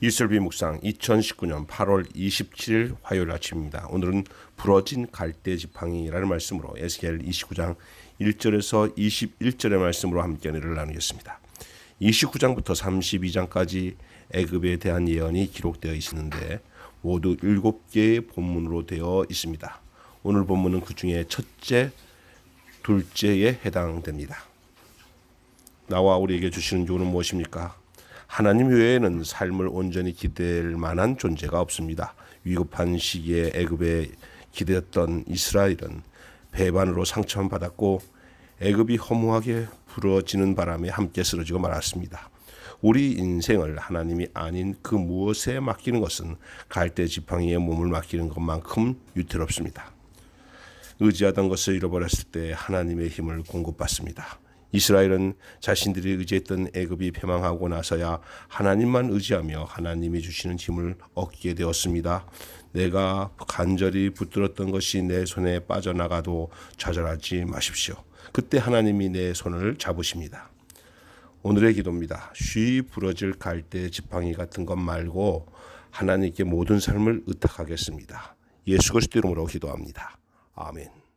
이슬비 묵상 2019년 8월 27일 화요일 아침입니다. 오늘은 부러진 갈대 지팡이라는 말씀으로 에스겔 29장 1절에서 21절의 말씀으로 함께 은혜를 나누겠습니다. 29장부터 32장까지 애굽에 대한 예언이 기록되어 있는데 모두 7개의 본문으로 되어 있습니다. 오늘 본문은 그 중에 첫째, 둘째에 해당됩니다. 나와 우리에게 주시는 교훈은 무엇입니까? 하나님 외에는 삶을 온전히 기댈 만한 존재가 없습니다. 위급한 시기에 애굽에 기대었던 이스라엘은 배반으로 상처만 받았고 애굽이 허무하게 부러지는 바람에 함께 쓰러지고 말았습니다. 우리 인생을 하나님이 아닌 그 무엇에 맡기는 것은 갈대 지팡이에 몸을 맡기는 것만큼 유태롭습니다. 의지하던 것을 잃어버렸을 때 하나님의 힘을 공급받습니다. 이스라엘은 자신들이 의지했던 애굽이 패망하고 나서야 하나님만 의지하며 하나님이 주시는 힘을 얻게 되었습니다. 내가 간절히 붙들었던 것이 내 손에 빠져나가도 좌절하지 마십시오. 그때 하나님이 내 손을 잡으십니다. 오늘의 기도입니다. 쉬 부러질 갈대 지팡이 같은 것 말고 하나님께 모든 삶을 의탁하겠습니다. 예수 그리스도 이름으로 기도합니다. 아멘.